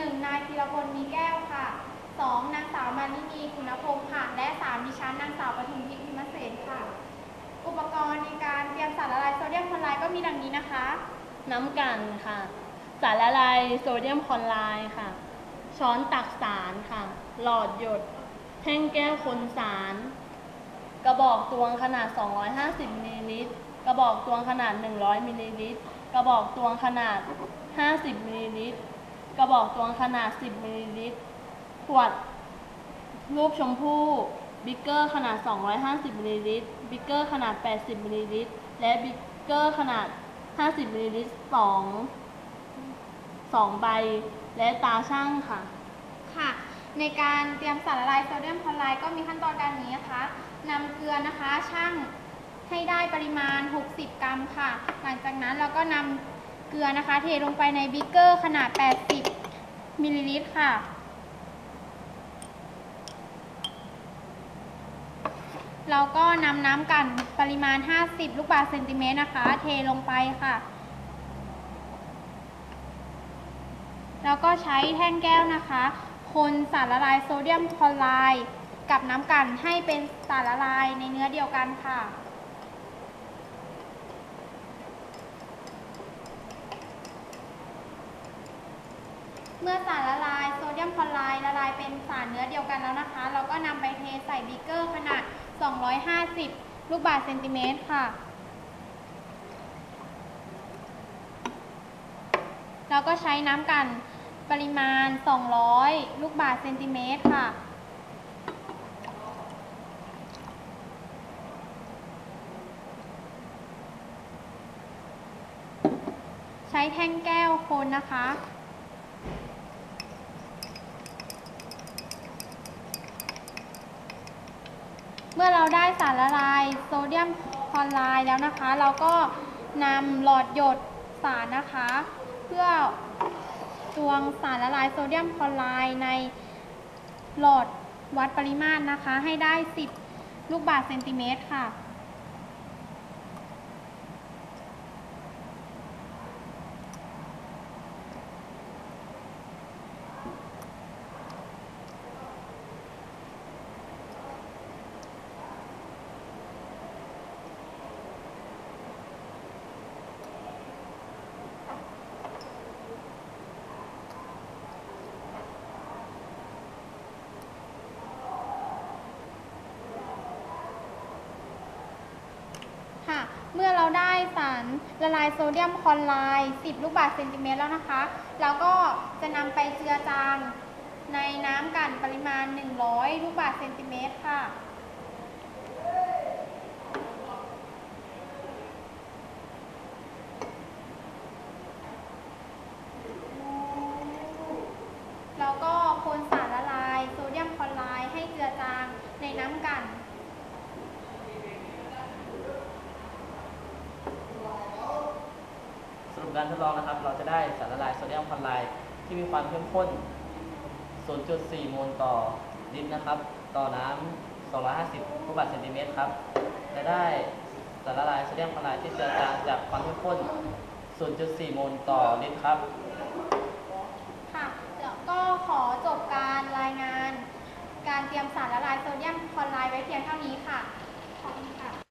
1. นายธีรพลมีแก้วค่ะ 2. นางสาวมานินีคุณพงศ์ค่ะ และ 3. ดิฉันนางสาวปทุมทิพย์พิมเสนค่ะ อุปกรณ์ในการเตรียมสารละลายโซเดียมคลอไรด์ก็มีดังนี้นะคะ น้ำกันค่ะ สารละลายโซเดียมคลอไรด์ค่ะ ช้อนตักสารค่ะ หลอดหยด แท่งแก้วคนสาร กระบอกตวงขนาด 250มิลลิลิตร กระบอกตวงขนาด 100มิลลิลิตร กระบอกตวงขนาด 50มิลลิลิตร กระบอกตวงขนาด 10มิลลิลิตร ขวดรูปชมพู่ บิ๊กเกอร์ขนาด 250มิลลิลิตร บิ๊กเกอร์ขนาด 80มิลลิลิตร และบิ๊กเกอร์ขนาด 50มิลลิลิตรสองสองใบ และตาช่างค่ะ ค่ะ ในการเตรียมสารละลายโซเดียมคลอไรด์ก็มีขั้นตอนการนี้นะคะนำเกลือนะคะชั่งให้ได้ปริมาณ 60 กรัมค่ะ หลังจากนั้นเราก็นำเกลือนะคะ เทลงไปในบิ๊กเกอร์ขนาด 80 มิลลิลิตรค่ะ เราก็นำน้ำกันปริมาณ 50 ลูกบาศก์เซนติเมตรนะคะ เทลงไปค่ะ แล้วก็ใช้แท่งแก้วนะคะ คนสารละลายโซเดียมคลอไรด์กับน้ำกันให้เป็นสารละลายในเนื้อเดียวกันค่ะ เมื่อสารละลายโซเดียมคลอไรด์ละลายเป็นสารเนื้อเดียวกันแล้วนะคะ เราก็นำไปเทใส่บีเกอร์ขนาด 250 ลูกบาศก์เซนติเมตรค่ะแล้วก็ใช้น้ำกันปริมาณ 200 ลูกบาศก์เซนติเมตรค่ะใช้แท่งแก้วคนนะคะ มื่อเราได้สารละลายโซเดียมคลอไรด์แล้วนะคะ เราก็นำหลอดหยดสารนะคะ เพื่อตวงสารละลายโซเดียมคลอไรด์ในหลอดวัดปริมาตรนะคะ ให้ได้ 10 ลูกบาศก์เซนติเมตรค่ะ ค่ะ เมื่อเราได้สารละลายโซเดียมคลอไรด์10 ลูกบาศก์เซนติเมตรแล้วนะคะ เราก็จะนำไปเจือจางในน้ำกันปริมาณ 100 ลูกบาศก์เซนติเมตรค่ะ แล้วก็คนสารละลายโซเดียมคลอไรด์ให้เจือจางในน้ำกัน สรุป การทดลองนะครับ เราจะได้สารละลายโซเดียมคลอไรด์ที่มีความเข้มข้น 0.4 โมลต่อลิตรนะครับ ต่อน้ำ 250ลูกบาศก์เซนติเมตรครับและได้สารละลายโซเดียมคลอไรด์ที่เจือจางจากความเข้มข้น 0.4 โมลต่อลิตรครับ ค่ะ แล้วก็ขอจบการรายงาน การเตรียมสารละลายโซเดียมคลอไรด์ไว้เพียงเท่านี้ค่ะ ขอบคุณค่ะ